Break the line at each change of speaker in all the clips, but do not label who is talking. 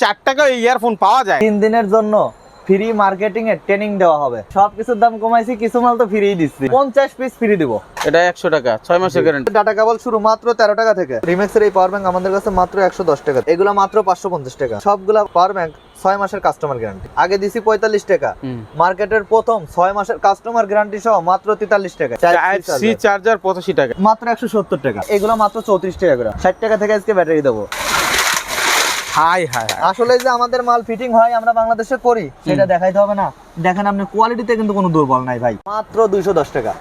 চার টাকা ইয়ারফোন পাওয়া যায়।
তিন দিনের জন্য ফ্রি মার্কেটিং এর ট্রেনিং দেওয়া হবে। সব কিছুর দাম কমাইছি কিছু মাল তো ফ্রি দিচ্ছি। পঞ্চাশ পিস ফ্রি দিব।
এটা একশো টাকা ছয় মাসের গ্যারেন্টি
ডাটা কেবল শুরু মাত্র তেরো টাকা থেকে। রিমেক্সের এই পাওয়ার ব্যাংক আমাদের কাছে মাত্র একশো দশ টাকা। এগুলো মাত্র পাঁচশো পঞ্চাশ টাকা। সবগুলা পাওয়ার ব্যাংক ছয় মাসের কাস্টমার গ্যারান্টি আগে দিছি পঁয়তাল্লিশ টাকা। মার্কেটের প্রথম ছয় মাসের কাস্টমার গ্যারান্টি সহ মাত্র তেতাল্লিশ টাকা।
সি চার্জার পঁচাশি টাকা।
মাত্র একশো সত্তর টাকা। এগুলো মাত্র চৌত্রিশ টাকা করে। ষাট টাকা থেকে আজকে ব্যাটারি দেবো।
হাই হাই
আসলে যে আমাদের মাল ফিটিং হয় আমরা বাংলাদেশে করি সেটা দেখাইতে হবে না। দেখেন আপনি কোয়ালিটিতে কিন্তু কোনো দুর্বল নাই ভাই। মাত্র দুইশো দশ টাকা।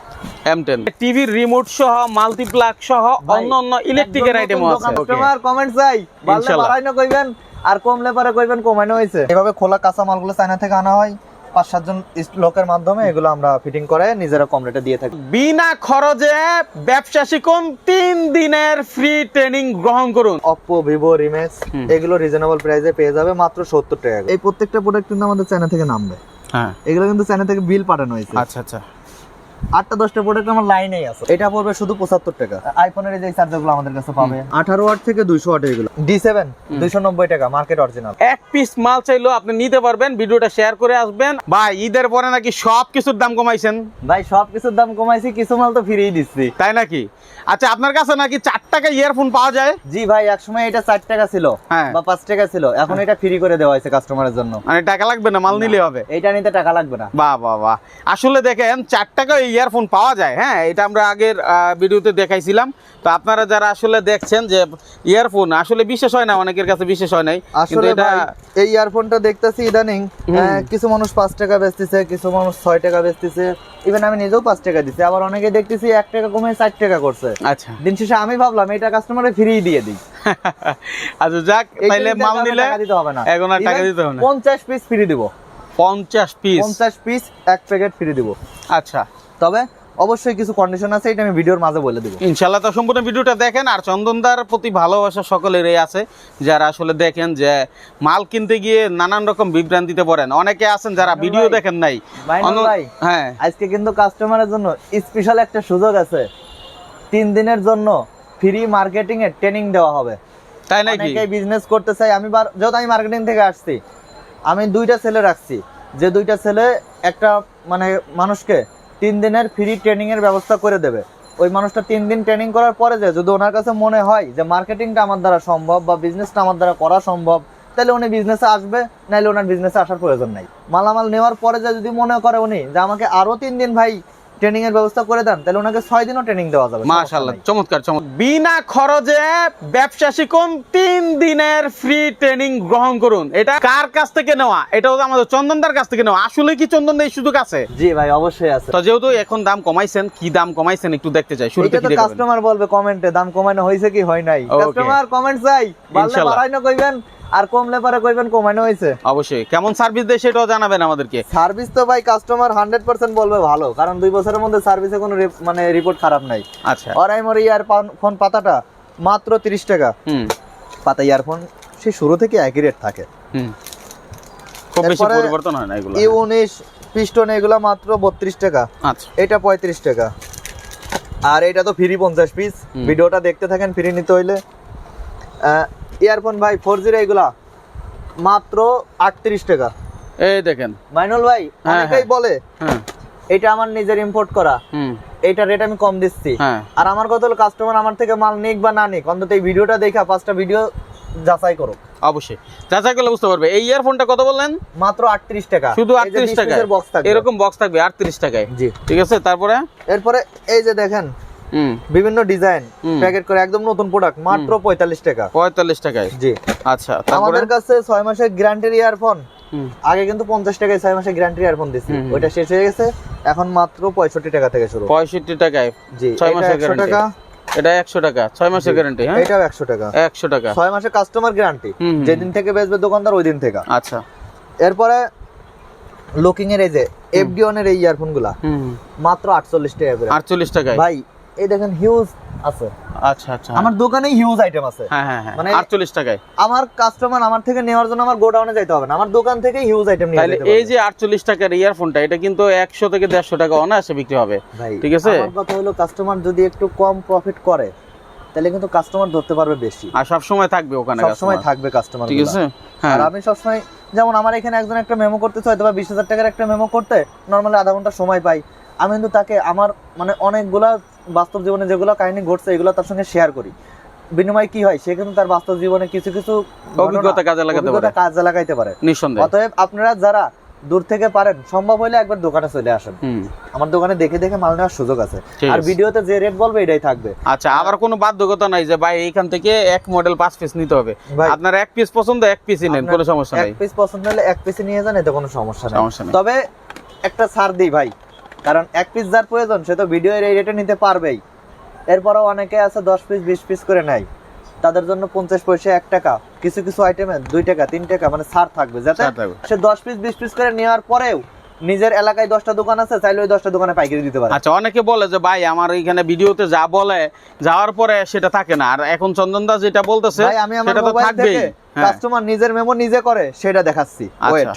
এম টেন টিভির রিমোট সহ মাল্টিপ্লাগ সহ অন্য অন্য ইলেকট্রিকের আইটেমও আছে।
কাস্টমার কমেন্ট চাই বাড়লে
ইনশাল্লাহ।
বাড়াই না কইবেন আর কমলে পরে কইবেন কমানো হয়েছে এভাবে খোলা কাঁচা মালগুলো চায়না থেকে আনা হয়। পাঁচ সাতজন লোকের মাধ্যমে এগুলো আমরা ফিটিং করে নিজেরা কম রেটে দিয়ে থাকি।
বিনা খরচে ব্যবসা শিখুন তিন দিনের ফ্রি ট্রেনিং গ্রহণ করুন।
অপো ভিভো রিমেক্স এগুলো রিজনেবল প্রাইসে পেয়ে যাবে মাত্র সত্তর টাকা এই প্রত্যেকটা প্রোডাক্ট কিন্তু আমাদের চ্যানেল থেকে নামবে।
হ্যাঁ।
এগুলো কিন্তু চ্যানেল থেকে বিল পাঠানো হয়েছে।
আচ্ছা আচ্ছা।
আটটা দশটা প্রোডাক্ট আমার লাইনেই আছে। এটা পড়বে শুধু পঁচাত্তর টাকা। আইফোনের যে চার্জারগুলো আমাদের কাছে পাবে। আঠারো ওয়াট থেকে দুইশো ওয়াট এগুলো। ডি সেভেন দুইশো নব্বই টাকা মার্কেট অরিজিনাল
এক পিস মাল চাইলেও আপনি নিতে পারবেন ভিডিওটা শেয়ার করে আসবেন। ভাই ঈদের পরে নাকি সব কিছুর দাম কমাইছেন?
ভাই সব কিছুর দাম কমাইছি কিছু মাল তো ফ্রিই দিচ্ছি।
তাই নাকি? আচ্ছা আপনার কাছে নাকি চার টাকা ইয়ারফোন পাওয়া যায়?
জি ভাই একসময় এটা চার টাকা ছিল
হ্যাঁ।
বা পাঁচ টাকা ছিল। এখন এটা ফ্রি করে দেওয়া হয়েছে কাস্টমারের জন্য।
মানে টাকা লাগবে না? মাল নিলে হবে?
এইটা নিতে টাকা লাগবে না।
বাহ বাহ বাহ। আসলে দেখেন চার টাকা ইয়ারফোন পাওয়া যায় হ্যাঁ? এটা আমরা আগের ভিডিওতে দেখাইছিলাম। তো আপনারা যারা আসলে দেখছেন যে ইয়ারফোন আসলে বিশেষ হয় না অনেকের কাছে বিশেষ হয় নাই। কিন্তু
আসলে
এটা
এই ইয়ারফোনটা দেখতেছি ইদানিং কিছু মানুষ পাঁচ টাকা বেচতেছে কিছু মানুষ ছয় টাকা বেচতেছে। ইভেন আমি নিজেও পাঁচ টাকা দিচ্ছি আবার অনেকে দেখতেছি এক টাকা কমে চার টাকা করছে।
আচ্ছা।
দিন শেষে আমি ভাবলাম এটা কাস্টমারে ফ্রি দিয়ে দিই।
আচ্ছা যাক
জিনিসটা
মাল নিলে
টাকা দিতে হবে না।
এখন আর টাকা দিতে হবে না।
পঞ্চাশ পিস ফ্রি দিব।
পঞ্চাশ পিস
পঞ্চাশ পিস এক প্যাকেট ফ্রি দিব।
আচ্ছা।
তবে অবশ্যই কিছু কন্ডিশন আছে এটা আমি ভিডিওর মাঝে বলে দিব।
ইনশাল্লাহ তো সম্পূর্ণ ভিডিওটা দেখেন আর চন্দনদার প্রতি ভালোবাসা সকলেরই আছে যারা আসলে দেখেন যে মাল কিনতে গিয়ে নানান রকম বিভ্রান্তিতে পড়েন। অনেকে আছেন যারা ভিডিও দেখেন নাই। হ্যাঁ।
আজকে কিন্তু কাস্টমারের জন্য স্পেশাল একটা সুযোগ আছে। তিন দিনের জন্য ফ্রি মার্কেটিং এর ট্রেনিং দেওয়া হবে।
তাই নাকি?
অনেকেই বিজনেস করতে চাই আমি যেহেতু আমি মার্কেটিং থেকে আসছি আমি দুইটা ছেলে রাখছি। যে দুইটা ছেলে একটা মানে মানুষকে তিন দিনের ফ্রি ট্রেনিংয়ের ব্যবস্থা করে দেবে। ওই মানুষটা তিন দিন ট্রেনিং করার পরে যে, যদি ওনার কাছে মনে হয় যে মার্কেটিংটা আমার দ্বারা সম্ভব বা বিজনেসটা আমার দ্বারা করা সম্ভব, তাহলে উনি বিজনেসে আসবে নাহলে ওনার বিজনেসে আসার প্রয়োজন নাই। মালামাল নেওয়ার পরে যে, যদি মনে করে উনি যে, আমাকে আরও তিন দিন ভাই ট্রেনিং এর ব্যবস্থা করে দেন তাহলে ওনাকে ছয় দিনও ট্রেনিং দেওয়া যাবে।
মাশাআল্লাহ চমৎকার চমৎকার। বিনা খরচে ব্যবসা শিখুন তিন দিনের ফ্রি ট্রেনিং গ্রহণ করুন। এটা কার কাছ থেকে নেওয়া? এটা হচ্ছে আমাদের চন্দনদার কাছ থেকে নেওয়া। আসলে কি চন্দন এই সুযোগ আছে?
জি ভাই অবশ্যই আছে।
তো যেহেতু এখন দাম কমাইছেন কি দাম কমাইছেন একটু দেখতে চাই। শুরুতে কি
তো কাস্টমার বলবে কমেন্টে দাম কমানো হয়েছে কি হয় নাই? কাস্টমার কমেন্ট চাই। বাড়লে বাড়াই না কইবেন। আর কমলে পরে কইবেন কমানো হয়েছে
অবশ্যই। কেমন সার্ভিস দেয় সেটাও জানাবেন আমাদেরকে।
সার্ভিস তো ভাই কাস্টমার হান্ড্রেড পার্সেন্ট বলবে ভালো কারণ দুই বছরের মধ্যে সার্ভিসে কোনো মানে রিপোর্ট খারাপ নাই।
আচ্ছা।
অরাই মরে ইয়ার ফোন পাতাটা মাত্র তিরিশ টাকা।
হুম।
পাতা ইয়ারফোন সে শুরু থেকে একই রেট থাকে।
হুম। খুব বেশি পরিবর্তন হয় না এগুলো?
ই উনিশ পিস্টন এগুলা মাত্র বত্রিশ টাকা।
আচ্ছা।
এটা পঁয়ত্রিশ টাকা। আর এটা তো ফ্রি পঞ্চাশ পিস ভিডিওটা দেখতে থাকেন ফ্রি নিতে হইলে। ইয়ারফোন ভাই ফোর জিরো এগুলা। মাত্র আটত্রিশ টাকা।
এই দেখেন।
মাইনুল ভাই
হ্যাঁ,
অনেকেই
হ্যাঁ।
বলে
হ্যাঁ।
এটা আমার নিজের ইম্পোর্ট করা। এইটা রেট আমি কম দিচ্ছি। আর আমার কথা হলো কাস্টমার আমার থেকে মাল নিক বা না নিক অন্তত এই ভিডিওটা দেখা পাঁচটা ভিডিও যাচাই করো
অবশ্যই। যাচাই করলে বুঝতে পারবে। এই ইয়ারফোনটা কত বললেন?
মাত্র আটত্রিশ টাকা।
শুধু আটত্রিশ টাকা
বক্স থাকবে।
এরকম বক্স থাকবে আটত্রিশ টাকায়।
জি।
ঠিক আছে? তারপরে?
এরপরে এই যে দেখেন বিভিন্ন ডিজাইন প্যাকেট করে একদম নতুন প্রোডাক্ট মাত্র পঁয়তাল্লিশ টাকা।
পঁয়তাল্লিশ টাকায়?
জি।
আচ্ছা
আমাদের কাছে ছয় মাসের গ্যারান্টির ইয়ারফোন আগে কিন্তু পঞ্চাশ টাকায় ছয় মাসের গ্যারান্টির ইয়ারফোন দিচ্ছি। ওইটা শেষ হয়ে গেছে। এখন মাত্র পঁয়ষট্টি টাকা থেকে শুরু।
পঁয়ষট্টি টাকায়?
জি
ছয় মাসের
টাকা।
এটা একশো টাকা? ছয় মাসের গ্যারান্টি হ্যাঁ?
এটাও একশো টাকা।
একশো টাকা।
ছয় মাসের কাস্টমার গ্যারান্টি। যেদিন থেকে বেচবে দোকানদার ওই দিন থেকে।
আচ্ছা।
এরপরে লুকিং এর এই যে এফডি এর এই
ইয়ারফোনগুলা
মাত্র আটচল্লিশ টাকা করে।
আটচল্লিশ টাকায়?
ভাই এই দেখেন হিউজ আছে।
আচ্ছা আচ্ছা।
আমার দোকানে হিউজ আইটেম আছে।
হ্যাঁ হ্যাঁ হ্যাঁ।
মানে-
আটচল্লিশ টাকায়।
আমার কাস্টমার আমার থেকে নেওয়ার জন্য আমার গোডাউনে যাইতে হবে না। আমার দোকান থেকে হিউজ আইটেম নিয়ে যেতে
এই যে আটচল্লিশ টাকার ইয়ারফোনটা এটা কিন্তু একশো থেকে দেড়শো টাকা অনায়াসে বিক্রি হবে। ঠিক আছে?
আমার কথা হলো কাস্টমার যদি একটু কম প্রফিট করে তাহলে কিন্তু কাস্টমার ধরতে পারবে বেশি।
আর সব সময় থাকবে ওখানে
সবসময়
customer।
থাকবে কাস্টমার
ঠিক আছে? হ্যাঁ।
আর আমি সবসময় যেমন আমার এখানে একজন একটা মেমো করতেছে হয়তো বা বিশ হাজার টাকার একটা মেমো করতে নর্মালি আধা ঘণ্টা সময় পাই। আমি কিন্তু তাকে আমার মানে অনেকগুলা বাস্তব জীবনে যেগুলো কাহিনী ঘটছে এগুলো তার সঙ্গে শেয়ার করি। বিনিময়ে কি হয় সে কিন্তু তার বাস্তব জীবনে কিছু কিছু
অভিজ্ঞতা কাজে লাগাতে পারে।
কাজে লাগাইতে পারে।
নিঃসন্দেহে।
অতএব আপনারা যারা দূর থেকে পারেন সম্ভব হলে একবার দোকানে চলে আসেন। আমার দোকানে দেখে দেখে মাল নেওয়ার সুযোগ আছে। আর। ভিডিওতে যে রেট বলবে এটাই থাকবে।
আচ্ছা আবার কোনো বাধ্যকতা নাই যে ভাই এইখান থেকে এক মডেল পাঁচ পিস নিতে হবে। আপনার এক পিস পছন্দ এক পিসই নেন কোনো সমস্যা নাই।
এক পিস পছন্দ হলে এক পিসে নিয়ে যান এতে কোনো সমস্যা নেই। তবে একটা ছাড় দিই ভাই। কারণ এক পিস যার প্রয়োজন সে তো ভিডিওর এই রেটে নিতে পারবেই। এরপরও অনেকে আছে দশ পিস বিশ পিস করে নেয়। তাদের জন্য পঞ্চাশ পয়সা এক টাকা কিছু কিছু আইটেমে দুই টাকা তিন টাকা মানে ছাড় থাকবে যাতে সে দশ পিস বিশ পিস করে নেওয়ার পরেও নিজের এলাকায় দশটা দোকান আছে চাইলে ওই দশটা দোকানে পাইকারি দিতে পারে।
আচ্ছা অনেকে বলে যে ভাই আমার এখানে ভিডিওতে যা বলে যাওয়ার পরে সেটা থাকে না। আর এখন চন্দন দাস যেটা বলতেছে
ভাই আমি আমার মোবাইল থেকে
হ্যাঁ।
কাস্টমার নিজের মেমো নিজে করে সেটা দেখাচ্ছি।
আচ্ছা।
ওয়েট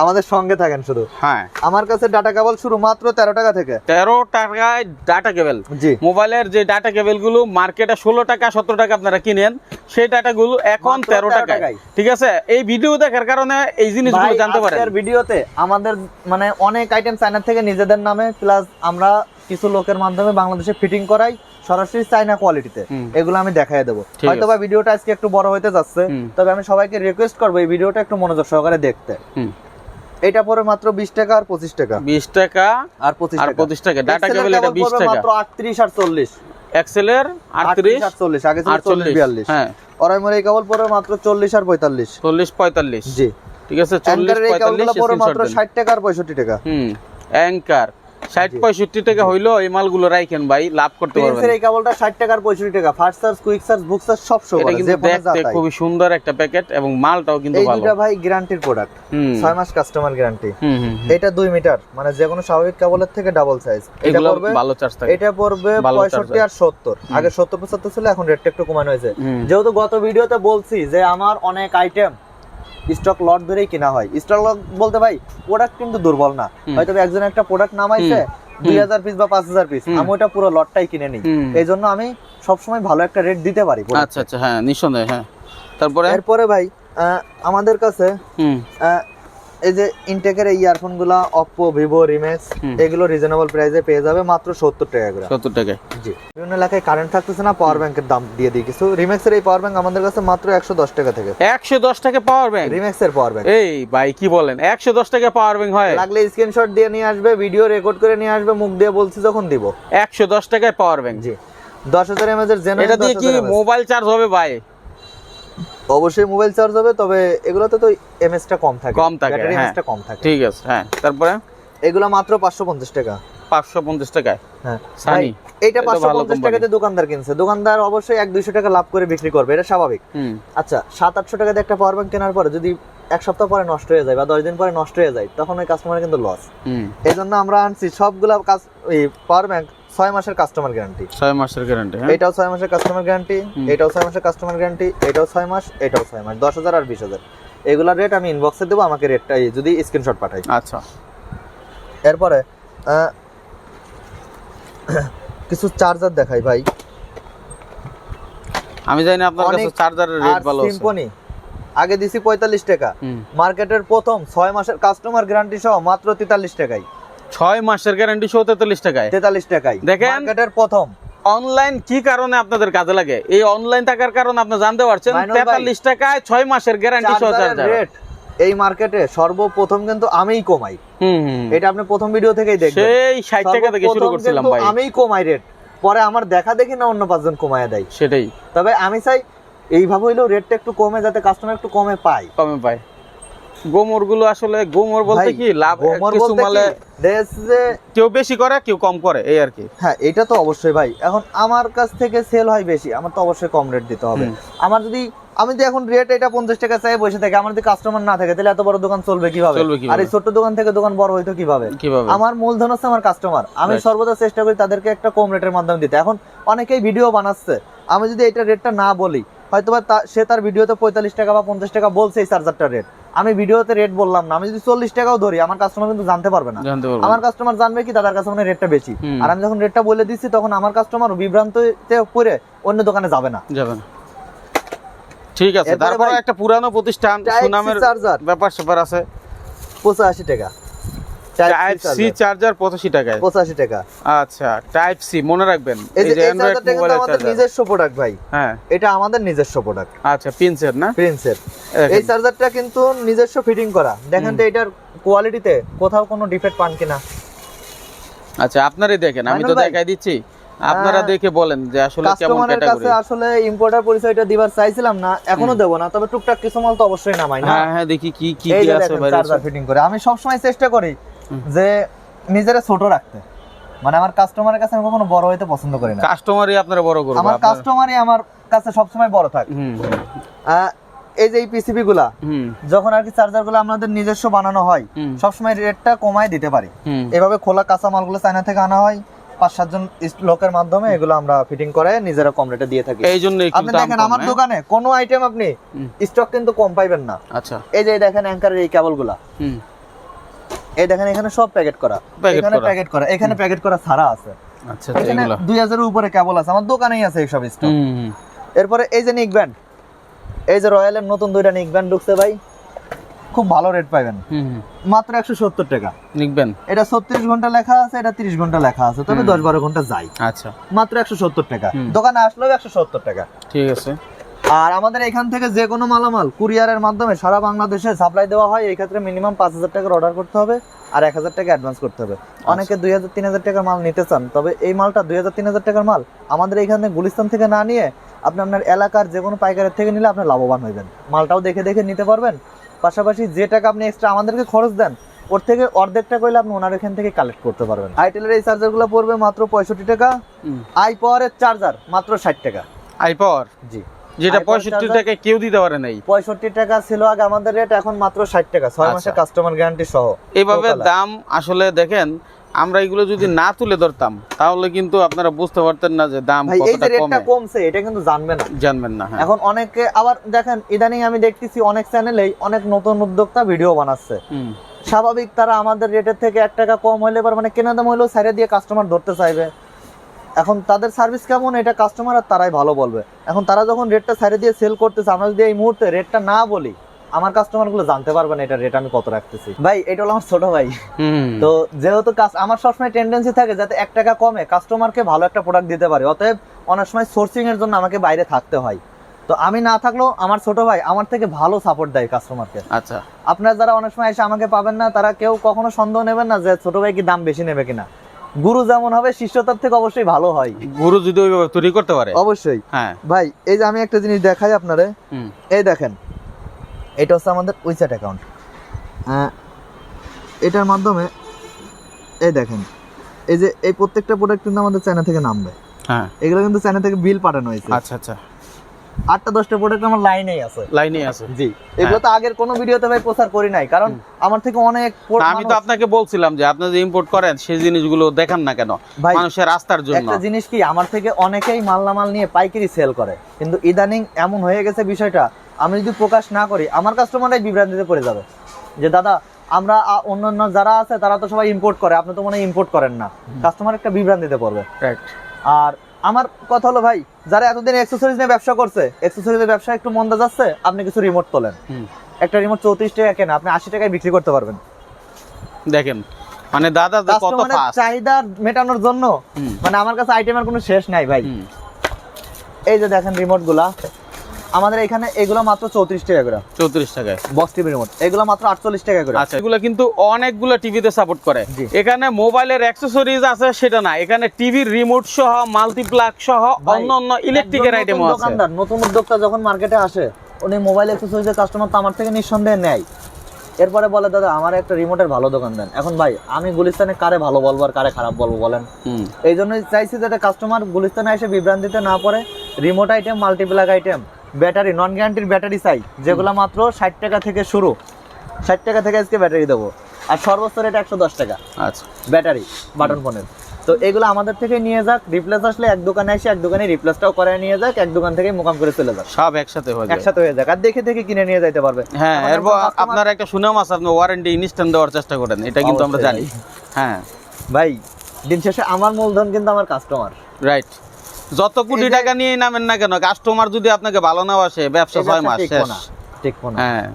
আমাদের সঙ্গে থাকেন শুধু।
হ্যাঁ।
আমার কাছে ডাটা কেবল শুরু মাত্র তেরো টাকা থেকে।
তেরো টাকায় ডাটা কেবল।
জি।
মোবাইলের যে ডাটা কেবলগুলো মার্কেটে ষোলো টাকা সতেরো টাকা আপনারা কিনেন সেই ডাটা গুলো এখন তেরো
13
টাকায়। ঠিক আছে? এই ভিডিও দেখার কারণে এই জিনিসগুলো জানতে পারেন।
ভিডিওতে আমাদের মানে অনেক আইটেম চায়না থেকে নিজেদের নামে প্লাস আমরা কিছু লোকের মাধ্যমে বাংলাদেশে ফিটিং করাই সরাসরি চাইনা কোয়ালিটিতে। এগুলো আমি দেখাই দেবো। হয়তো বা ভিডিওটা আজকে একটু বড় হইতে যাচ্ছে তবে আমি সবাইকে রিকোয়েস্ট করব এই ভিডিওটা একটু মনোযোগ সহকারে দেখতে। এটা পরে মাত্র বিশ টাকা আর পঁচিশ টাকা।
বিশ টাকা
আর পঁচিশ
আর
টাকা।
পঁচিশ টাকা। ডাটা কেবল এটা
কেবল
বিশ
পড়বে
টাকা।
মাত্র আটত্রিশ আর চল্লিশ।
এক্সেলের আটত্রিশ
আর চল্লিশ। আগে ছিল চল্লিশ
আটচল্লিশ
বিয়াল্লিশ।
হ্যাঁ।
ওরাই মরে এই কেবল পরে মাত্র চল্লিশ আর পঁয়তাল্লিশ।
চল্লিশ পঁয়তাল্লিশ।
জি।
ঠিক আছে চল্লিশ
অ্যাঙ্কারের এই
পঁয়তাল্লিশ
মাত্র
screenshot দেন।
ষাট টাকা আর পঁয়ষট্টি টাকা।
হুম অ্যাঙ্কার ষাট। পঁয়ষট্টি টাকা হইল এই মালগুলো রাইখেন ভাই লাভ করতে পারবেন।
এই কেবলটা ষাট টাকা আর পঁয়ষট্টি টাকা first search quick search book search সব শো
এটা কিন্তু দেখতে। খুবই সুন্দর একটা প্যাকেট এবং মালটাও কিন্তু ভালো।
দুইটা ভাই গ্যারান্টির প্রোডাক্ট ছয় মাস কাস্টমার গ্যারান্টি। এটা দুই মিটার মানে যে কোনো স্বাভাবিক কেবলের থেকে ডাবল সাইজ এটা পড়বে
ভালো চার্জ থাকে।
এটা পড়বে পঁয়ষট্টি। আর সত্তর। আগে সত্তর পঁচাত্তর ছিল এখন রেটটা একটু কমানো হয়েছে। যেহেতু গত ভিডিওতে বলছি যে আমার অনেক আইটেম স্টক লট ধরেই কেনা হয়। স্টক লট বলতে ভাই প্রোডাক্ট কিন্তু দুর্বল না। হয়তো একজন একটা প্রোডাক্ট নামাইছে দুই হাজার পিস বা পাঁচ হাজার পিস। আমি ওটা পুরো লটটাই কিনে নিই। এই জন্য আমি সবসময় ভালো একটা রেট দিতে পারি
আচ্ছা আচ্ছা হ্যাঁ নিঃসন্দেহে হ্যাঁ। তারপরে?
এরপরে ভাই আহ, আমাদের কাছে এই যে ইনটেকের এই ইয়ারফোনগুলা অপো ভিভো রিমেক্স। এগুলো রিজনেবল প্রাইসে পেয়ে যাবে মাত্র সত্তর টাকা করে।
সত্তর টাকায়।
জি। বিভিন্ন এলাকায় কারেন্ট থাকতেছে না পাওয়ার ব্যাংকের দাম দিয়ে দিই। কিছু রিমেক্সের এই পাওয়ার ব্যাংক আমাদের কাছে মাত্র একশো দশ টাকা থেকে।
একশো দশ টাকা পাওয়ার ব্যাংক
রিমেক্সের পাওয়ার ব্যাংক
এই ভাই কি বলেন? একশো দশ টাকা পাওয়ার ব্যাংক হয়।
লাগলে স্ক্রিনশট দিয়ে নিয়ে আসবে ভিডিও রেকর্ড করে নিয়ে আসবে মুখ দিয়ে বলছি যখন দিব।
একশো দশ টাকায় পাওয়ার ব্যাংক
জি। দশ হাজার এমএজ এর জেনারেল
এটা দিয়ে কি মোবাইল চার্জ হবে ভাই?
অবশ্যই মোবাইল চার্জ হবে তবে এগুলোতে তো এমএসটা কম থাকে।
কম থাকে,
ব্যাটারি এমএসটা কম থাকে।
ঠিক আছে হ্যাঁ। তারপরে?
এগুলো মাত্র পাঁচশো পঞ্চাশ টাকা।
পাঁচশো পঞ্চাশ টাকায়?
হ্যাঁ।
সানি এটা
পাঁচশো
ভালো
পঞ্চাশ
company।
টাকাতে দোকানদার কিনছে। দোকানদার অবশ্যই 1 200 টাকা লাভ করে বিক্রি করবে এটা স্বাভাবিক। আচ্ছা সাত আটশো টাকাতে একটা পাওয়ার ব্যাংক কেনার পরে যদি এক সপ্তাহ পরে নষ্ট হয়ে যায় বা দশ দিন পরে নষ্ট হয়ে যায় তখন ওই কাস্টমারের কিন্তু লস এই জন্য আমরা আনছি সবগুলা কাজ পাওয়ার ব্যাংক ছয় মাসের কাস্টমার গ্যারান্টি
ছয় মাসের গ্যারান্টি
এটাও ছয় মাসের কাস্টমার গ্যারান্টি এটাও ছয় মাসের কাস্টমার গ্যারান্টি এটাও ছয় মাস এটাও ছয় মাস দশ হাজার আর বিশ হাজার। এগুলার রেট আমি ইনবক্সে দেবো আমাকে রেটটা যদি স্ক্রিনশট পাঠাই।
আচ্ছা।
এরপরে কিছু চার্জার দেখাই ভাই।
আমি জানি আপনার কাছে চার্জারের রেট ভালো আছে।
সিম্পনি আগে দিছি পঁয়তাল্লিশ টাকা। মার্কেটের প্রথম ছয় মাসের কাস্টমার গ্যারান্টি সহ মাত্র তেতাল্লিশ টাকায়।
ছয় মাসের গ্যারান্টি সহ তেতাল্লিশ টাকায়?
তেতাল্লিশ টাকায়।
দেখেন।
মার্কেটের প্রথম।
অনলাইন কি কারণে আপনাদের কাজে লাগে? এই অনলাইন থাকার কারণে আপনি জানতে পারছেন তেতাল্লিশ টাকায় ছয় মাসের গ্যারান্টি সহ
রেট এই মার্কেটে সর্বপ্রথম কিন্তু আমিই কমাই। এটা আপনি প্রথম ভিডিও থেকেই দেখবেন।
সেই ষাট টাকা থেকে শুরু করছিলাম ভাই।
আমিই কমাই রেট পরে আমার দেখা দেখি না অন্য পাঁচজন কমায় দেয়।
সেটাই।
তবে আমি চাই এইভাবে হইলেও রেটটা একটু কমে যাতে কাস্টমার একটু কমে পায়।
কমে পায়। গোমরগুলো আসলে গোমর বলতে কি লাভ কিছু
যে
কেউ বেশি করে কেউ কম করে এই আর কি।
হ্যাঁ এটা তো অবশ্যই ভাই। এখন আমার কাছ থেকে সেল হয় বেশি আমার তো অবশ্যই কম রেট দিতে হবে। আমার যদি আমি যদি এখন রেট এটা পঞ্চাশ টাকা চাই বসে থাকি আমার যদি কাস্টমার না থাকে তাহলে এত বড় দোকান চলবে কীভাবে? আর এই ছোট্ট দোকান থেকে দোকান বড় হইতো কীভাবে?
কীভাবে?
আমার মূলধন হচ্ছে আমার কাস্টমার আমি সর্বদা চেষ্টা করি তাদেরকে একটা কম রেটের মাধ্যমে দিতে। এখন অনেকেই ভিডিও বানাচ্ছে। আমি যদি এটা রেটটা না বলি হয়তোবা তা- সে তার ভিডিওতে পঁয়তাল্লিশ টাকা বা পঞ্চাশ টাকা বলছে এই চার্জারটার রেট আমি ভিডিওতে রেট বললাম না। আমি যদি চল্লিশ টাকাও ধরি আমার কাস্টমার কিন্তু জানতে পারবে না। আমার কাস্টমার জানবে কি দাদার কাছে মানে রেটটা বেশি। আর আমি যখন রেটটা বলে দিচ্ছি তখন আমার কাস্টমার বিভ্রান্ততে পড়ে অন্য দোকানে যাবে না।
যাবে না। ঠিক আছে তারপরে একটা পুরানো প্রতিষ্ঠান সুনামের। ব্যাপার স্যাপার আছে।
পঁচাশি টাকা।
টাইপ সি চার্জার পঁচাশি টাকায়।
পঁচাশি টাকা।
আচ্ছা টাইপ সি মনে রাখবেন
এই যে
অ্যান্ড্রয়েড
চার্জারটা আমাদের নিজস্ব প্রোডাক্ট ভাই।
হ্যাঁ।
এটা আমাদের নিজস্ব প্রোডাক্ট
আচ্ছা পিনসেট না?
প্রিন্সের
দেখেন।
এই চার্জারটা কিন্তু নিজস্ব ফিটিং করা। দেখেন তো এটার কোয়ালিটিতে কোথাও কোনো ডিফেক্ট পান কিনা।
আচ্ছা আপনারই দেখেন আমি তো দেখাই দিচ্ছি। আপনারা দেখে বলেন যে আসলে কেমন ক্যাটাগরি
কাছে আসলে ইম্পোর্টার পরিচয়টা দিবার চাইছিলাম না এখনও দেবো না তবে টুকটাক কিছু মাল তো অবশ্যই নামাই না?
হ্যাঁ হ্যাঁ দেখি কি কি কি আছে বাইরে
চার্জার ফিটিং করে। আমি সবসময় চেষ্টা করি যে নিজেরা ছোট রাখতে। মানে আমার কাস্টমারের কাছে আমি কখনো বড় হইতে পছন্দ করি না।
কাস্টমারই আপনারা বড় করবে
আমার কাস্টমারই আমার কাছে সবসময় বড় থাকে। এই যে এই পিসিবি গুলা যখন আর কি চার্জারগুলো আমাদের নিজস্ব বানানো হয়। সবসময় রেটটা কমায় দিতে পারি। এভাবে খোলা কাঁচা মালগুলো চায়না থেকে আনা হয় পাঁচ সাতজন লোকের মাধ্যমে এগুলো আমরা ফিটিং করে নিজেরা কম রেটে দিয়ে থাকি।
এই জন্য
আপনি দেখেন আমার
হ্যাঁ?
দোকানে কোনো আইটেম আপনি স্টক কিন্তু কম পাইবেন না।
আচ্ছা।
এই যে দেখেন অ্যাঙ্কারের এই কেবলগুলা।
হুম।
এই দেখেন এখানে সব প্যাকেট করা। এখানে প্যাকেট করা এখানে প্যাকেট করা ছাড়া আছে।
আচ্ছা আচ্ছা,
এখানে
এগুলো।
দুই হাজারের উপরে কেবল আছে আমার দোকানেই আছে এইসব স্টক এরপরে এই যে নিক ব্যান্ড এই যে রয়্যালের নতুন দুইটা নিক ব্যান্ড ঢুকছে ভাই খুব ভালো রেট
হুম
মাত্র একশো সত্তর টাকা।
লিখবেন
এটা ছত্রিশ ঘণ্টা লেখা আছে এটা তিরিশ ঘণ্টা লেখা আছে তবে দশ বারো ঘণ্টা যায়।
আচ্ছা।
মাত্র একশো সত্তর টাকা। দোকানে আসলেও একশো সত্তর টাকা।
ঠিক আছে।
আর আমাদের এখান থেকে যে কোনো মালামাল কুরিয়ারের মাধ্যমে সারা বাংলাদেশে সাপ্লাই দেওয়া হয় এই ক্ষেত্রে মিনিমাম পাঁচ হাজার টাকার অর্ডার করতে হবে আর এক হাজার টাকা অ্যাডভান্স করতে হবে। অনেকে দুই হাজার তিন হাজার টাকার মাল নিতে চান তবে এই মালটা দুই হাজার তিন হাজার টাকার মাল আমাদের এখানে গুলিস্তান থেকে না নিয়ে আপনি আপনার এলাকার যে কোনো পাইকারের থেকে নিলে আপনি লাভবান হইবেন মালটাও দেখে দেখে নিতে পারবেন। পাশাপাশি যে টাকা আপনি এক্সট্রা আমাদেরকে খরচ দেন ওর থেকে অর্ধেকটা করলে আপনি ওনার এখান থেকে কালেক্ট করতে পারবেন। আইটেলের এই চার্জারগুলো পড়বে মাত্র পঁয়ষট্টি টাকা। আই পাওয়ারের চার্জার মাত্র ষাট টাকা।
I power
G.
যেটা পঁয়ষট্টি
charger-
কেউ দিতে পারে নাই।
পঁয়ষট্টি টাকা ছিল আগে আমাদের রেট এখন মাত্র ষাট টাকা ছয়। মাসের কাস্টমার গ্যারান্টি সহ।
এইভাবে দাম আসলে দেখেন আমরা এগুলো যদি না তুলে ধরতাম তাহলে কিন্তু আপনারা বুঝতে পারতেন না যে দাম
ভাই এই
কতটা
রেটটা
কমে।
কমছে এটা কিন্তু জানবে না।
জানবেন না হ্যাঁ।
এখন অনেকে আবার দেখেন ইদানিং আমি দেখতেছি অনেক চ্যানেলেই অনেক নতুন উদ্যোক্তা ভিডিও বানাচ্ছে। স্বাভাবিক তারা আমাদের রেটের থেকে এক টাকা কম হলে এবার মানে কেনা দাম হলেও সাইডে দিয়ে কাস্টমার ধরতে চাইবে। এখন তাদের সার্ভিস কেমন এটা কাস্টমার আর তারাই ভালো বলবে। এখন তারা যখন রেটটা সাইডে দিয়ে সেল করতেছে আমরা যদি এই মুহূর্তে রেটটা না বলি আমার কাস্টমারগুলো জানতে পারবে না এটা রেট আমি কত রাখতেছি। ভাই এটা হলো আমার ছোট ভাই। তো যেহেতু আমার সবসময় টেন্ডেন্সি থাকে যাতে এক টাকা কমে কাস্টমারকে ভালো একটা প্রোডাক্ট দিতে পারে। অতএব অনেক সময় সোর্সিং এর জন্য আমাকে বাইরে থাকতে হয়। তো আমি না থাকলেও আমার ছোট ভাই আমার থেকে ভালো সাপোর্ট দেয় কাস্টমারকে
আচ্ছা।
আপনারা যারা অনেক সময় এসে আমাকে পাবেন না তারা কেউ কখনো সন্দেহ নেবেন না যে ছোট ভাই কি দাম বেশি নেবে কিনা। গুরু যেমন হবে শিষ্যতার থেকে অবশ্যই ভালো হয়।
গুরু যদি ওইভাবে তৈরি করতে পারে?
অবশ্যই।
হ্যাঁ।
ভাই এই যে আমি একটা জিনিস দেখাই আপনারে।
হুম।
এই দেখেন এটা হচ্ছে আমাদের উইচ্যাট অ্যাকাউন্ট এটার মাধ্যমে এই দেখেন এই যে এই প্রত্যেকটা প্রোডাক্ট কিন্তু আমাদের চায়না থেকে নামবে।
হ্যাঁ।
এগুলো কিন্তু চায়না থেকে বিল পাঠানো হয়েছে।
আচ্ছা আচ্ছা।
আটটা দশটা প্রোডাক্ট আমার লাইনেই আছে।
লাইনে আছে।
জি। এগুলো তো আগের কোনো ভিডিওতে ভাই প্রচার করি নাই কারণ আমার থেকে অনেক
আমি তো আপনাকে বলছিলাম যে আপনি যে ইম্পোর্ট করেন সেই জিনিসগুলো দেখান না কেন? মানুষের রাস্তার জন্য।
একটা জিনিস কি আমার থেকে অনেকেই মালামাল নিয়ে পাইকারি সেল করে। কিন্তু ইদানিং এমন হয়ে গেছে বিষয়টা আমি যদি প্রকাশ না করি আমার কাস্টমাররাই বিভ্রান্তিতে পড়ে যাবে। যে দাদা আমরা অন্যান্য যারা আছে তারা তো সবাই ইম্পোর্ট করে আপনি তো মনে হয় ইম্পোর্ট করেন না। কাস্টমার একটা বিভ্রান্তিতে পড়বে।
রাইট
আর আমার কথা হলো ভাই যারা এতদিন অ্যাক্সেসরিজ নিয়ে ব্যবসা করছে অ্যাক্সেসরিজের ব্যবসা একটু মন্দা যাচ্ছে আপনি কিছু রিমোট তোলেন। একটা রিমোট চৌত্রিশ টাকা কেনা আপনি আশি টাকায় বিক্রি করতে পারবেন।
দেখেন মানে দাদা কত ফাস্ট
চাহিদা মেটানোর জন্য মানে আমার কাছে আইটেমের কোনো শেষ নাই ভাই। এই যে দেখেন রিমোটগুলা আমাদের এখানে এগুলো মাত্র চৌত্রিশ টাকা করে।
চৌত্রিশ টাকায়।
বক্স টিভি রিমোট এগুলো মাত্র আটচল্লিশ টাকা করে।
আচ্ছা এগুলো কিন্তু অনেকগুলো টিভিতে সাপোর্ট করে। এখানে মোবাইলের অ্যাক্সেসরিজ আছে সেটা না। এখানে টিভির রিমোট সহ মাল্টিপ্লাগ সহ অন্য অন্য ইলেকট্রিকের আইটেমও
নতুন
আছে।
দোকানদার নতুন উদ্যোক্তা যখন মার্কেটে আসে উনি মোবাইল অ্যাক্সেসরিজের কাস্টমার তো আমার থেকে নিঃসন্দেহে নেয়। এরপরে বলে দাদা আমার একটা রিমোটের ভালো দোকান দেন। এখন ভাই আমি গুলিস্তানে কারে ভালো বলব আর কারে খারাপ বলব বলেন? এই জন্যই চাইছি যাতে কাস্টমার গুলিস্তানে এসে বিভ্রান্তিতে না পড়ে remote item multiplug item battery non গ্যারান্টির battery চাই যেগুলো মাত্র ষাট টাকা থেকে শুরু। ষাট টাকা থেকে আজকে ব্যাটারি দেবো। আর সর্বোচ্চ রেট একশো দশ টাকা।
আচ্ছা।
ব্যাটারি বাটন ফোনের তো এগুলো আমাদের থেকে নিয়ে যাক রিপ্লেস আসলে এক দোকানে এসে এক দোকানে রিপ্লেসটাও করে নিয়ে যাক এক দোকান থেকে মোকাম করে চলে যাক।
সব একসাথে হয়ে
একসাথে হয়ে যাক। আর দেখে দেখে কিনে নিয়ে যাইতে পারবে।
হ্যাঁ এরপর আপনার একটা সুনাম আছে আপনি ওয়ারেন্টি ইনস্ট্যান্ট দেওয়ার চেষ্টা করেন। এটা কিন্তু আমরা জানি। হ্যাঁ।
ভাই দিন শেষে আমার মূলধন কিন্তু আমার কাস্টমার
রাইট যত কোটি টাকা নিয়ে নামেন না কেন কাস্টমার যদি আপনাকে ভালো না আসে ব্যবসা ছয় মাস শেষ।
টিকবো না।
হ্যাঁ।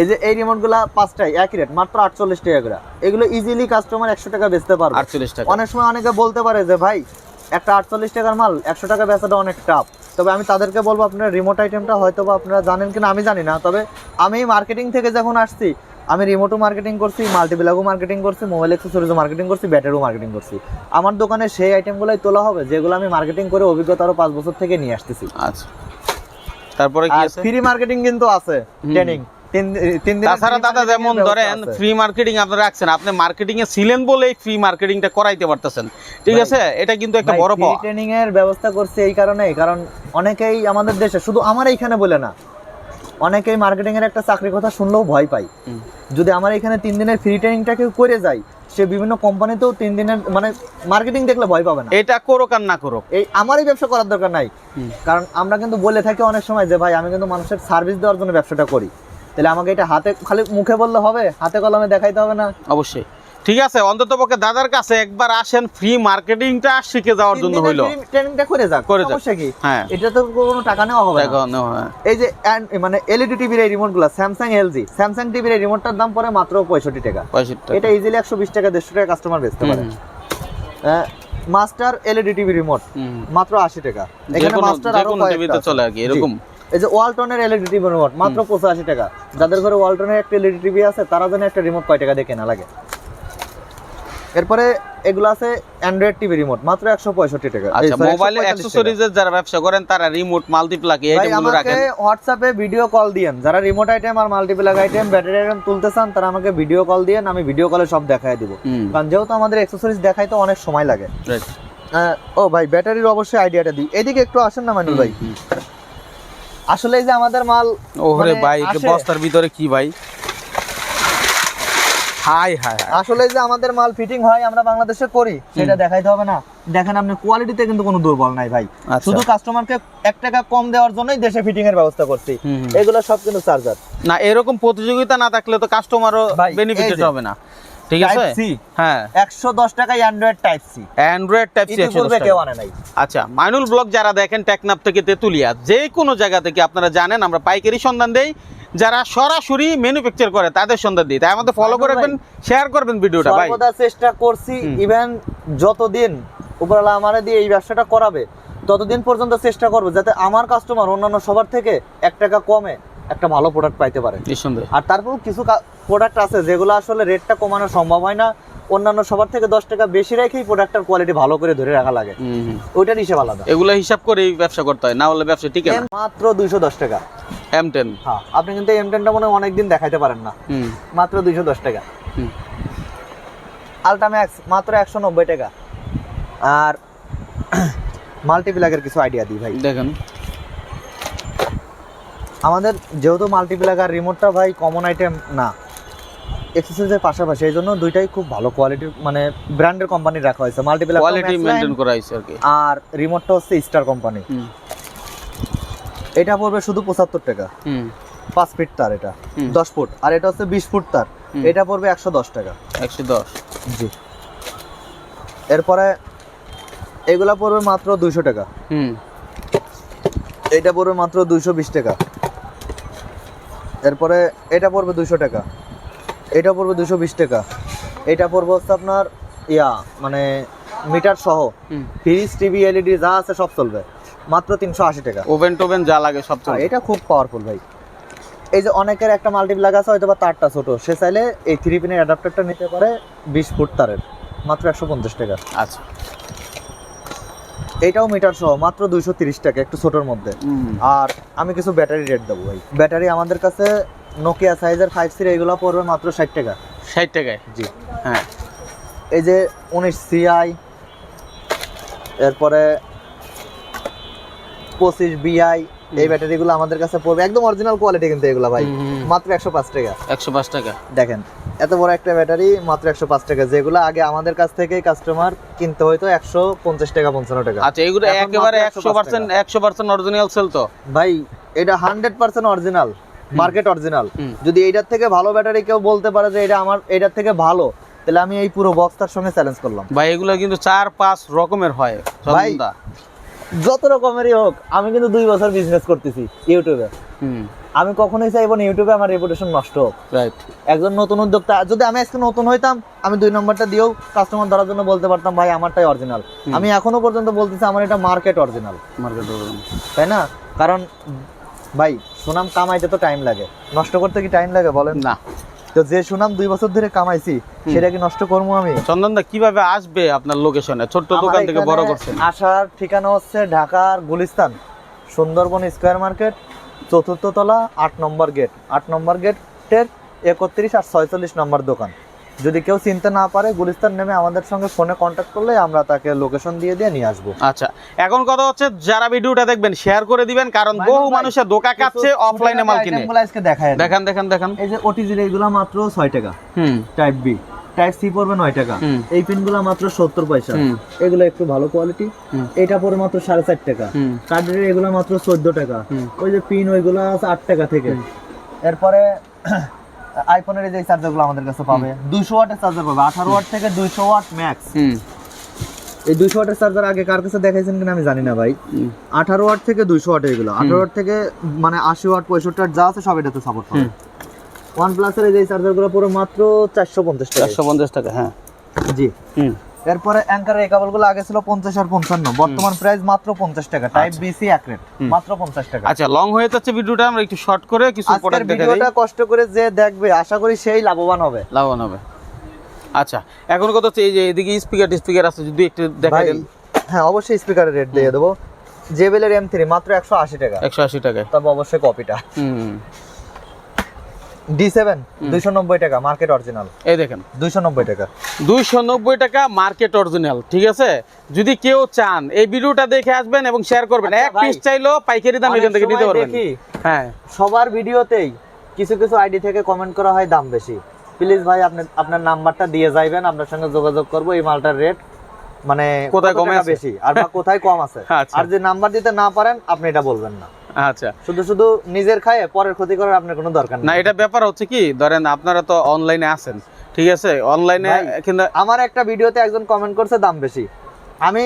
এই যে এই রিমোটগুলা পাঁচটাই একই রেট মাত্র আটচল্লিশ টাকা করে। এগুলো ইজিলি কাস্টমার একশো টাকা বেচতে পারবে।
আটচল্লিশ টাকা।
অনেক সময় অনেকে বলতে পারে যে ভাই একটা আটচল্লিশ টাকার মাল একশো টাকা বেচাটা অনেক টাফ তবে আমি তাদেরকে বলব আপনার রিমোট আইটেমটা হয়তো বা আপনারা জানেন কিনা আমি জানি না। তবে আমি মার্কেটিং থেকে যখন আসছি আমি রিমোটও মার্কেটিং করছি মাল্টিপ্লাগও মার্কেটিং করছি মোবাইল অ্যাক্সেসরিজও মার্কেটিং করছি ব্যাটারিও মার্কেটিং করছি। আমার দোকানে সেই আইটেমগুলোই তোলা হবে যেগুলো আমি মার্কেটিং করে অভিজ্ঞতা আরও পাঁচ বছর থেকে নিয়ে আসতেছি।
আচ্ছা। তারপরে কি আছে?
ফ্রি মার্কেটিং কিন্তু আছে ট্রেনিং তিন তিন দিনের
তাছাড়া দাদা যেমন ধরেন ফ্রি মার্কেটিং আপনি রাখছেন আপনি মার্কেটিং এ ছিলেন বলেই ফ্রি মার্কেটিংটা করাইতে পারতেছেন। ঠিক আছে? এটা কিন্তু একটা বড় পাওয়া।
ট্রেনিং এর ব্যবস্থা করছে এই কারণে কারণ অনেকেই আমাদের দেশে শুধু আমার এইখানে বলে না অনেকেই মার্কেটিং এর একটা চাকরির কথা শুনলেও ভয় পায়। যদি আমার এখানে তিন দিনের ফ্রি ট্রেনিংটা কেউ করে যায় সে বিভিন্ন কোম্পানিতেও তিন দিনের মানে মার্কেটিং দেখলে ভয় পাবে না।
এটা করুক আর না করুক।
এই আমারই ব্যবসা করার দরকার নাই। কারণ আমরা কিন্তু বলে থাকি অনেক সময় যে ভাই আমি কিন্তু মানুষের সার্ভিস দেওয়ার জন্য ব্যবসাটা করি। তাহলে আমাকে এটা হাতে খালি মুখে বললে হবে হাতে কলমে দেখাইতে হবে না।
অবশ্যই। ঠিক আছে অন্তত পক্ষে দাদার কাছে একবার আসেন ফ্রি মার্কেটিংটা শিখে যাওয়ার জন্য হইল
ট্রেনিংটা করে যাক
করে যাক।
সমস্যা কি
হ্যাঁ
এটা তো কোনো টাকা নেওয়া হবে না। এই যে মানে এলইডি টিভির এই রিমোটগুলা স্যামসাং এলজি স্যামসাং টিভির এই রিমোটটার দাম পড়ে মাত্র পঁয়ষট্টি টাকা
পঁয়ষট্টি টাকা।
এটা ইজিলি একশো বিশ টাকা দেড়শো টাকা কাস্টমার বেচতে পারে মাস্টার এলইডি টিভি রিমোট। মাত্র আশি টাকা এখানে মাস্টার আরও
টিভিতে। চলে আর কি। এরকম
এই যে ওয়ালটনের এলইডি টিভি রিমোট মাত্র পঁচাশি টাকা যাদের ঘরে ওয়ালটনের একটা এলইডি টিভি আছে তারা জানে একটা রিমোট কয় টাকা দিয়ে কেনা লাগে এরপরে এগুলো আছে অ্যান্ড্রয়েড টিভি রিমোট মাত্র একশো পঁয়ষট্টি টাকা।
আচ্ছা
sorry,
মোবাইল
145
অ্যাক্সেসরিজের যারা ব্যবসা করেন তারা রিমোট মাল্টিপ্লাক এই আইটেমগুলো
আমাকে
রাখেন।
হোয়াটসঅ্যাপে ভিডিও কল দিয়েন। যারা রিমোট আইটেম আর মাল্টিপ্লাগ আইটেম ব্যাটারি আইটেম তুলতে চান তারা আমাকে ভিডিও কল দিয়েন আমি ভিডিও কলে সব দেখাই দিব। কারণ যেহেতু আমাদের এক্সেসরিজ দেখাইতে অনেক সময় লাগে. ও ভাই ব্যাটারির অবশ্যই আইডিয়াটা দিই। এদিকে একটু আসেন না মানুষ ভাই? আসলে এই যে আমাদের মাল
ওরে
মানে
ভাই। বস্তার ভিতরে কি ভাই? হাই হাই
আসলে যে আমাদের মাল ফিটিং হয় আমরা বাংলাদেশে করি সেটা দেখাইতে হবে না। দেখেন আপনি কোয়ালিটিতে কিন্তু কোনো দুর্বল নাই ভাই।
আচ্ছা।
শুধু কাস্টমারকে এক টাকা কম দেওয়ার জন্যই দেশে ফিটিং এর ব্যবস্থা করছি। এগুলো সব কিন্তু চার্জার
না এরকম প্রতিযোগিতা না থাকলে তো কাস্টমারও বেনিফিটেড হবে না। ঠিক আছে? হ্যাঁ।
একশো দশ টাকায় Android type C
Android type C
কেউ আনে নাই।
আচ্ছা মাইনুল ব্লগ যারা দেখেন টেকনাপ থেকে তেতুলিয়া যে কোনো জায়গা থেকে আপনারা জানেন আমরা পাইকারি সন্ধান দেই। যারা সরাসরি ম্যানুফ্যাকচার করে তাদের সন্ধান দিই তাই আমাদের ফলো করে রাখবেন শেয়ার করবেন ভিডিওটা ভাই।
চেষ্টা করছি। ইভেন যতদিন উপরওয়ালা আমারে দিয়ে এই ব্যবসাটা করাবে ততদিন পর্যন্ত চেষ্টা করব যাতে আমার কাস্টমার অন্যান্য সবার থেকে এক টাকা কমে একটা ভালো প্রোডাক্ট পাইতে পারে। আর তারপর কিছু প্রোডাক্ট আছে যেগুলো আসলে রেটটা কমানো সম্ভব হয় না। অন্যান্য সবার থেকে দশ টাকা বেশি রেখেই প্রোডাক্টের কোয়ালিটি ভালো করে ধরে রাখা লাগে। ওইটার হিসেব আলাদা।
এগুলো হিসাব করেই ব্যবসা করতে হয় না হলে ব্যবসা টিকে না।
মাত্র দুইশো দশ টাকা।
এম টেন
হ্যাঁ আপনি কিন্তু এম টেনটা মনে হয় অনেকদিন দেখাইতে পারেন না। মাত্র দুইশো দশ টাকা। আলট্রাম্যাক্স মাত্র একশো নব্বই টাকা। আর মাল্টিপ্লাগের কিছু আইডিয়া দিই ভাই।
দেখেন।
আমাদের যেহেতু মাল্টিপ্লাগার রিমোটটা ভাই কমন আইটেম না। এক্সারসাইজের পাশাপাশি এই জন্য দুইটাই খুব ভালো কোয়ালিটির মানে ব্র্যান্ডের কোম্পানি রাখা হয়েছে। মাল্টিপ্লাগ
কোয়ালিটি মেনটেন করা হয়েছে আর কি।
আর রিমোটটা হচ্ছে স্টার কোম্পানি এটা পড়বে শুধু পঁচাত্তর টাকা।
হুম।
পাঁচ ফিট তার এটা। দশ ফুট। আর এটা হচ্ছে বিশ ফুট তার। এটা পড়বে একশো দশ টাকা।
একশো দশ।
জি। এরপরে এগুলা পড়বে মাত্র দুইশো টাকা।
হুম।
এটা পড়বে মাত্র দুইশো বিশ টাকা। এরপরে এটা পড়বে দুইশো টাকা। এটা পড়বে দুশো বিশ টাকা। এটা পড়বে হচ্ছে আপনার ইয়া মানে মিটার সহ। ফ্রিজ টিভি এলইডি যা আছে সব চলবে। মাত্র তিনশো আশি টাকা।
ওভেন টোভেন যা লাগে সব চলবে।
এটা খুব পাওয়ারফুল ভাই। এই যে অনেকের একটা মাল্টিপ্লাগ আছে হয়তো বা তারটা ছোট। সে চাইলে এই থ্রি পিনের অ্যাডাপ্টারটা নিতে পারে বিশ ফুট তারের। মাত্র একশো পঞ্চাশ টাকা।
আচ্ছা।
এটাও মিটার সহ মাত্র দুইশো তিরিশ টাকা একটু ছোটোর মধ্যে। আর আমি কিছু ব্যাটারি রেট দেবো ভাই। ব্যাটারি আমাদের কাছে নোকিয়া সাইজের ফাইভ সির এগুলো পড়বে মাত্র ষাট টাকা।
ষাট টাকায়?
জি
হ্যাঁ।
এই যে উনিশ সিআই এরপরে পঁচিশ বিআই এই ব্যাটারিগুলো আমাদের কাছে পড়বে। একদম অরিজিনাল কোয়ালিটি কিন্তু এগুলো ভাই। মাত্র একশো পাঁচ টাকা।
একশো পাঁচ টাকা।
দেখেন এত বড় একটা ব্যাটারি মাত্র একশো পাঁচ টাকা। যেগুলো আগে আমাদের কাছ থেকে কাস্টমার কিনতে হয়তো একশো পঞ্চাশ টাকা পঞ্চান্ন টাকা।
আচ্ছা এগুলো একেবারে একশো পার্সেন্ট একশো পার্সেন্ট অরিজিনাল সেল তো?
ভাই এটা hundred percent original market original যদি এইটার থেকে ভালো ব্যাটারি কেউ বলতে পারে যে এটা আমার এটার থেকে ভালো তাহলে আমি এই পুরো বক্সটার সঙ্গে চ্যালেঞ্জ করলাম।
ভাই এগুলো কিন্তু চার পাঁচ রকমের হয়
ভাই, যত রকমেরই হোক আমি কিন্তু দুই বছর বিজনেস করতেছি ইউটিউবে আমি কখনোই চাইব না ইউটিউবে আমার রেপুটেশন নষ্ট হোক।
রাইট
একজন নতুন উদ্যোক্তা যদি আমি আজকে নতুন হইতাম আমি দুই নম্বরটা দিয়েও কাস্টমার ধরার জন্য বলতে পারতাম ভাই আমারটাই অরিজিনাল আমি এখনও পর্যন্ত বলতেছি আমার এটা মার্কেট অরিজিনাল
মার্কেট
তাই না? কারণ ভাই সুনাম কামাইতে তো টাইম লাগে। নষ্ট করতে কি টাইম লাগে বলেন?
না।
তো যে সুনাম দুই বছর ধরে কামাইছি সেটা কি নষ্ট করব আমি?
চন্দন দা কীভাবে আসবে আপনার লোকেশনে ছোট্ট দোকান থেকে বড় করছেন।
আসার ঠিকানা হচ্ছে ঢাকার গুলিস্তান সুন্দরবন স্কোয়ার মার্কেট চতুর্থ তলা আট নম্বর গেট আট নম্বর গেটের একত্রিশ আর ছয়চল্লিশ নম্বর দোকান। যদি কেউ চিনতে না পারে গুলিস্তান নেমে আমাদের সঙ্গে ফোনে কন্ট্যাক্ট করলে আমরা তাকে লোকেশন দিয়ে দিয়ে নিয়ে আসব।
আচ্ছা এখন কথা হচ্ছে যারা ভিডিওটা দেখবেন শেয়ার করে দিবেন কারণ বহু মানুষের দোকা কাচ্ছে অফলাইনে মাল কিনে।
আজকে দেখায়
দেখান দেখান দেখান।
এই যে ওটিজির এইগুলা মাত্র ছয় টাকা।
হুম।
টাইপ বি টাইপ সি পড়বে নয় টাকা। এই পিনগুলো মাত্র সত্তর পয়সা। এগুলো একটু ভালো কোয়ালিটি এটা পড়ে মাত্র সাড়ে চার টাকা। কার্ডের এগুলো মাত্র চোদ্দ টাকা। ওই যে পিন ওইগুলো আছে আট টাকা থেকে। এরপরে আইফোনের এই যে চার্জারগুলো আমাদের কাছে পাবে দুইশো ওয়াটের চার্জার পাবে আঠারো ওয়াট থেকে দুইশো ওয়াট ম্যাক্স
হুম।
এই দুইশো ওয়াটের চার্জার আগে কার কাছে দেখাইছেন কিনা আমি জানি না ভাই।
হুম।
আঠারো ওয়াট থেকে দুইশো ওয়াট এগুলো। আঠারো ওয়াট থেকে মানে আশি ওয়াট পঁয়ষট্টি ওয়াট যা আছে সব এটাতে সাপোর্ট পাবে। ওয়ান প্লাসের এই যে চার্জারগুলো পুরো মাত্র চারশো পঞ্চাশ টাকা।
চারশো পঞ্চাশ টাকা হ্যাঁ।
জি।
হুম।
এরপরে অ্যাঙ্কারের এই কেবলগুলো আগে ছিল পঞ্চাশ আর পঞ্চান্ন। বর্তমান প্রাইস মাত্র পঞ্চাশ টাকা টাইপ বিসি এক রেট মাত্র পঞ্চাশ টাকা।
আচ্ছা লং হয়ে যাচ্ছে ভিডিওটা আমরা একটু শর্ট করে কিছু প্রোডাক্ট দেখে
ভিডিওটা কষ্ট করে যে দেখবে আশা করি সেই লাভবান হবে।
লাভবান হবে। আচ্ছা এখন কথা হচ্ছে এই যে এদিকে স্পিকার স্পিকার আছে যদি একটু দেখাই দেন।
হ্যাঁ অবশ্যই স্পিকারের রেট দিয়ে দেবো। জেবেলের এম থ্রি মাত্র একশো আশি টাকা।
একশো আশি টাকায়।
তবে অবশ্যই কপিটা
হুম।
ডি সেভেন দুইশো নব্বই টাকা মার্কেট অরিজিনাল
এই দেখেন।
দুইশো নব্বই টাকা।
দুইশো নব্বই টাকা মার্কেট অরিজিনাল ঠিক আছে? যদি কেউ চান এই ভিডিওটা দেখে আসবেন এবং শেয়ার করবেন।
আচ্ছা
এক পিস চাইলেও পাইকারি দাম এখান থেকে নিতে পারবেন। হ্যাঁ।
সবার ভিডিওতেই কিছু কিছু আইডি থেকে কমেন্ট করা হয় দাম বেশি। প্লিজ ভাই আপনি আপনার নাম্বারটা দিয়ে যাইবেন আপনার সঙ্গে যোগাযোগ করব এই মালটার রেট মানে
কোথায় কমে
বেশি আর বা কোথায় কম আছে।
আচ্ছা।
আর যে নাম্বার দিতে না পারেন আপনি এটা বলবেন না।
আচ্ছা।
শুধু শুধু নিজের খায় পরের ক্ষতি করার আপনার কোনো দরকার
না এটা ব্যাপার হচ্ছে কি ধরেন আপনারা তো অনলাইনে আছেন ঠিক আছে? অনলাইনে কিন্তু
আমার একটা ভিডিওতে একজন কমেন্ট করছে দাম বেশি। আমি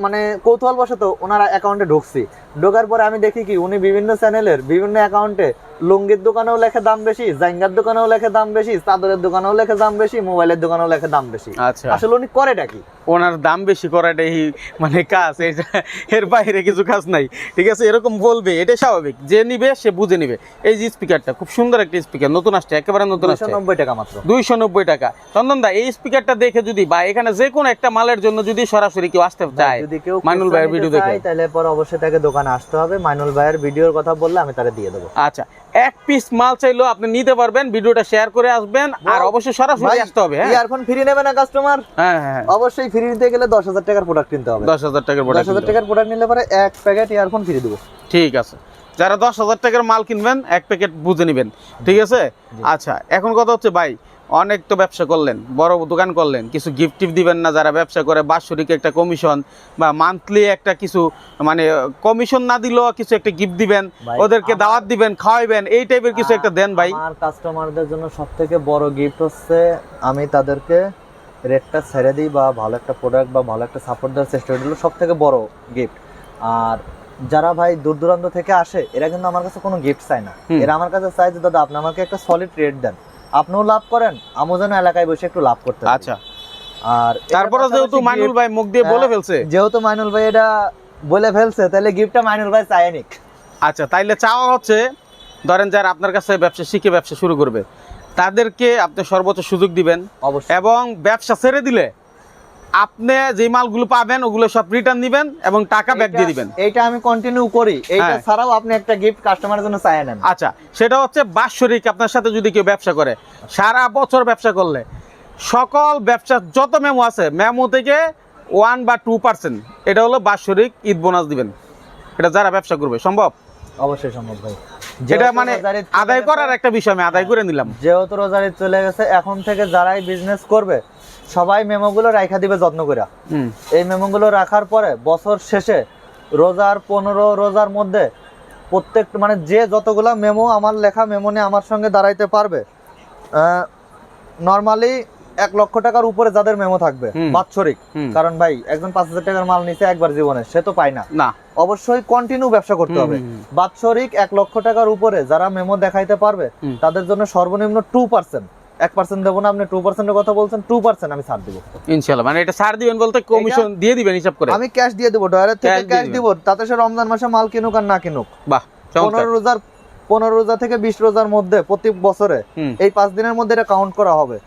মানে কৌতূহল বশত ওনার অ্যাকাউন্টে ঢুকছি। ঢোকার পরে আমি দেখি কি উনি বিভিন্ন চ্যানেলের বিভিন্ন অ্যাকাউন্টে লুঙ্গির দোকানেও লেখে দাম বেশি জাইঙ্গার দোকানেও লেখে দাম বেশি চাদরের দোকানেও লেখে দাম বেশি মোবাইলের দোকানেও লেখে দাম বেশি।
আচ্ছা।
আসলে উনি করেটা কি?
ওনার দাম বেশি করাটাই মানে কাজ এর বাইরে কিছু কাজ নাই। ঠিক আছে এরকম বলবে এটা স্বাভাবিক। যে নিবে সে বুঝে নিবে। এই যে স্পিকারটা খুব সুন্দর একটা স্পিকার নতুন আসছে একেবারে নতুন আসছে।
নব্বই টাকা মাত্র।
দুইশো নব্বই টাকা। চন্দন দা এই স্পিকারটা দেখে যদি বা এখানে যে কোনো একটা মালের জন্য যদি সরাসরি কেউ আসতে চায়
যদি কেউ
মাইনুল ভাইয়ের ভিডিও দেখে।
তাহলে পর অবশ্যই তাকে দোকানে আসতে হবে। মাইনুল ভাইয়ের ভিডিওর কথা বললে আমি তারে দিয়ে দেবো।
আচ্ছা এক পিস মাল চাইলেও আপনি নিতে পারবেন ভিডিওটা শেয়ার করে আসবেন আর অবশ্যই সরাসরি আসতে হবে হ্যাঁ।
ইয়ারফোন ফ্রি নেবে না কাস্টমার
হ্যাঁ হ্যাঁ হ্যাঁ।
অবশ্যই ফ্রি নিতে গেলে দশ হাজার টাকার প্রোডাক্ট কিনতে হবে।
দশ হাজার টাকার
দশ
প্রোডাক্ট
হাজার টাকার প্রোডাক্ট নিলে পরে এক প্যাকেট ইয়ারফোন ফ্রি দেবো।
ঠিক আছে। যারা দশ হাজার টাকার মাল কিনবেন এক প্যাকেট বুঝে নেবেন। ঠিক আছে? আচ্ছা এখন কথা হচ্ছে ভাই অনেক তো ব্যবসা করলেন বড় দোকান করলেন কিছু গিফট টিফট দিবেন না যারা ব্যবসা করে বাৎসরিক একটা কমিশন বা মান্থলি একটা কিছু মানে কমিশন না দিলেও কিছু একটা গিফট দিবেন ওদেরকে দাওয়াত দিবেন খাওয়াইবেন এই টাইপের কিছু একটা দেন ভাই।
আমার কাস্টমারদের জন্য সব থেকে বড় গিফট হচ্ছে আমি তাদেরকে রেটটা ছেড়ে দিই বা ভালো একটা প্রোডাক্ট বা ভালো একটা সাপোর্ট দেওয়ার চেষ্টা করি সব থেকে বড় গিফট আর যারা ভাই দূর দূরান্ত থেকে আসে এরা কিন্তু আমার কাছে কোনো গিফট চায় না। এরা আমার কাছে চায় যে দাদা আপনি আমাকে একটা সলিড রেট দেন। আপনিও লাভ করেন আমাজন যেন এলাকায় বসে একটু লাভ করতে
আচ্ছা।
আর
তারপরে যেহেতু মাইনুল ভাই মুখ দিয়ে বলে
হ্যাঁ,
ফেলছে।
যেহেতু মাইনুল ভাই এটা বলে ফেলছে তাহলে গিফটটা মাইনুল ভাই চায় নিক।
আচ্ছা তাইলে চাওয়া হচ্ছে ধরেন যারা আপনার কাছে ব্যবসা শিখে ব্যবসা শুরু করবে তাদেরকে আপনি সর্বোচ্চ সুযোগ দিবেন
অবশ্যই।
এবং ব্যবসা ছেড়ে দিলে আপনি যে মালগুলো পাবেন ওগুলো সব রিটার্ন দিবেন এবং টাকা ব্যাক দিয়ে দিবেন।
এইটা আমি কন্টিনিউ করি। এইটা
হ্যাঁ।
ছাড়াও আপনি একটা গিফট কাস্টমারের জন্য চায় নেন।
আচ্ছা সেটা হচ্ছে বাৎসরিক আপনার সাথে যদি কেউ ব্যবসা করে। সারা বছর ব্যবসা করলে সকল ব্যবসা যত মেমো আছে মেমো থেকে ওয়ান বা টু পার্সেন্ট এটা হলো বাৎসরিক ঈদ বোনাস দিবেন। এটা যারা ব্যবসা করবে সম্ভব?
অবশ্যই সম্ভব ভাই।
এটা
যেহেতু
মানে আদায় করার একটা বিষয় আমি আদায় করে নিলাম।
যেহেতু রোজার চলে গেছে এখন থেকে যারাই বিজনেস করবে সবাই মেমোগুলো রাখা দিবে যত্ন করে এই মেমোগুলো রাখার পরে বছর শেষে রোজার পনেরো রোজার মধ্যে প্রত্যেক মানে যে যতগুলা মেমো আমার লেখা মেমো নিয়ে আমার সঙ্গে দাঁড়াইতে পারবে নর্মালি এক লক্ষ টাকার উপরে যাদের মেমো থাকবে বাৎসরিক। কারণ ভাই একজন পাঁচ হাজার টাকার মাল নিচে একবার জীবনে সে তো পায় না। অবশ্যই কন্টিনিউ ব্যবসা করতে হবে। বাৎসরিক এক লক্ষ টাকার উপরে যারা মেমো দেখাইতে পারবে তাদের জন্য সর্বনিম্ন টু পার্সেন্ট এক পার্সেন্ট দেবো না আপনি টু পার্সেন্টের কথা বলছেন টু পার্সেন্ট আমি ছাড় দিব।
ইনশাল্লাহ মানে এটা ছাড় দিবেন বলতে কমিশন দিয়ে দিবেন হিসাব করে।
আমি ক্যাশ দিয়ে দেবো ডয়ারের থেকে ক্যাশ। দিব তাতে সে রমজান মাসে মাল কিনুক আর না কিনুক।
বাহ
পনেরো রোজার পনেরো রোজা থেকে বিশ রোজার মধ্যে প্রতি বছরে এই পাঁচ দিনের মধ্যে এটা কাউন্ট করা হবে।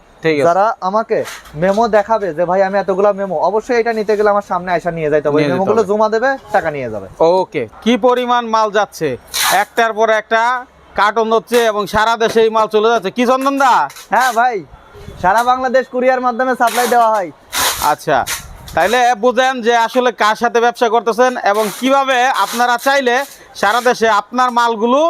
যারা আমাকে মেমো দেখাবে যে ভাই আমি এতগুলা মেমো অবশ্যই এটা নিতে গেলে আমার সামনে আয়সা নিয়ে যাইতে হবে।
নিয়ে যেতে
মেমো গুলো জমা দেবে টাকা নিয়ে যাবে।
ওকে কি পরিমাণ মাল যাচ্ছে? একটার পর একটা কার্টন হচ্ছে এবং সারা দেশে এই মাল চলে যাচ্ছে। কি চন্দন দা?
হ্যাঁ ভাই সারা বাংলাদেশ কুরিয়ার মাধ্যমে সাপ্লাই দেওয়া হয়।
আচ্ছা তাইলে বুঝেন যে আসলে কার সাথে ব্যবসা করতেছেন এবং কীভাবে আপনারা চাইলে সারা দেশে আপনার মালগুলো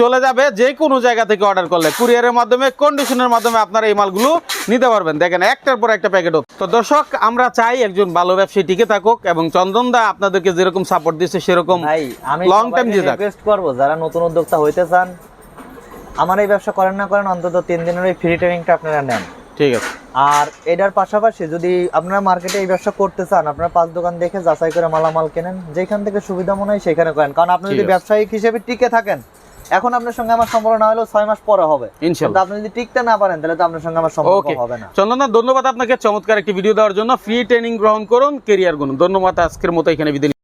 চলে যাবে যে কোনো জায়গা থেকে অর্ডার করলে। কুরিয়ারের মাধ্যমে কন্ডিশনের মাধ্যমে আপনারা এই মালগুলো নিতে পারবেন। দেখেন একটার পর একটা প্যাকেট তো দর্শক আমরা চাই একজন ভালো ব্যবসায়ী টিকে থাকুক এবং চন্দন দা আপনাদেরকে যেরকম সাপোর্ট দিচ্ছে সেরকম Long time দিয়ে।
রিকোয়েস্ট করব যারা নতুন উদ্যোক্তা হইতে চান আমার এই ব্যবসা করেন না করেন অন্তত তিন দিনের ওই ফ্রি ট্রেনিংটা আপনারা নেন।
ঠিক আছে।
আর এটার পাশাপাশি যদি আপনারা মার্কেটে এই ব্যবসা করতে চান আপনারা পাঁচ দোকান দেখে যাচাই করে মালামাল কেনেন যেখান থেকে সুবিধা মনে হয় সেখানে করেন। কারণ আপনি যদি। ব্যবসায়িক হিসেবে টিকে থাকেন এখন আপনার সঙ্গে আমার সম্পর্ক না হলেও ছয় মাস পরে হবে। কিন্তু
ইনশাল্লাহ
আপনি যদি টিকতে না পারেন তাহলে তো আপনার সঙ্গে আমার সম্পর্ক হবে না।
চন্দন ধন্যবাদ আপনাকে চমৎকার একটি ভিডিও দেওয়ার জন্য। ফ্রি ট্রেনিং গ্রহণ করুন কেরিয়ার গুণ ধন্যবাদ আজকের মতো এখানে বিদায়